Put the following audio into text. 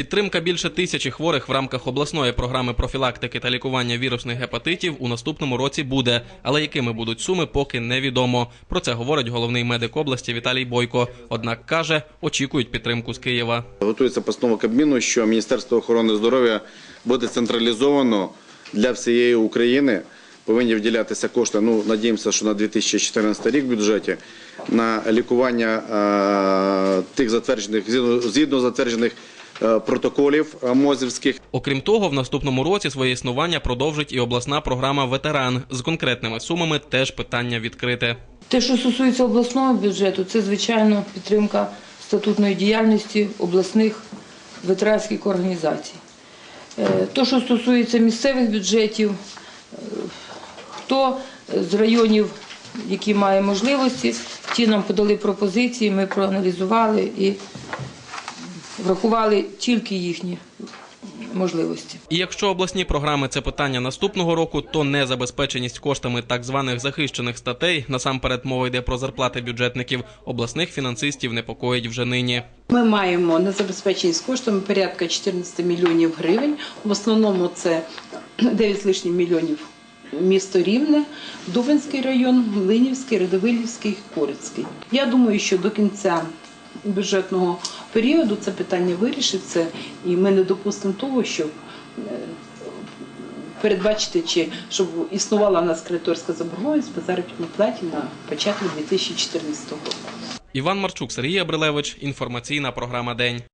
Підтримка більше тисячі хворих в рамках обласної програми профілактики та лікування вірусних гепатитів у наступному році буде. Але якими будуть суми, поки невідомо. Про це говорить головний медик області Віталій Бойко. Однак каже, очікують підтримку з Києва. Готується постанова Кабміну, що Міністерство охорони здоров'я буде централізовано для всієї України. Повинні виділятися кошти. Ну надіємося, що на 2014 рік в бюджеті на лікування е, тих затверджених згідно, згідно затверджених е, протоколів е, мозівських. Окрім того, в наступному році своє існування продовжить і обласна програма Ветеран з конкретними сумами. Теж питання відкрите. Те, що стосується обласного бюджету, це звичайно підтримка статутної діяльності обласних ветеранських організацій. Е, То, що стосується місцевих бюджетів, хто з районів, які має можливості, ті нам подали пропозиції, ми проаналізували і врахували тільки їхні можливості. І якщо обласні програми це питання наступного року, то незабезпеченість коштами так званих захищених статей, насамперед мова йде про зарплати бюджетників, обласних фінансистів непокоїть вже нині. Ми маємо незабезпеченість коштами порядка 14 мільйонів гривень. В основному це 9 з лишнім мільйонів місто Рівне, Дубинський район, Млинівський, Радовилівський, Корицький. Я думаю, що до кінця бюджетного періоду це питання вирішиться, і ми не допустимо того, щоб е, передбачити, чи щоб існувала в нас кредиторська заборгованість по заробітній платі на початок 2014 року. Іван Марчук, Сергій Абрилевич. Інформаційна програма День.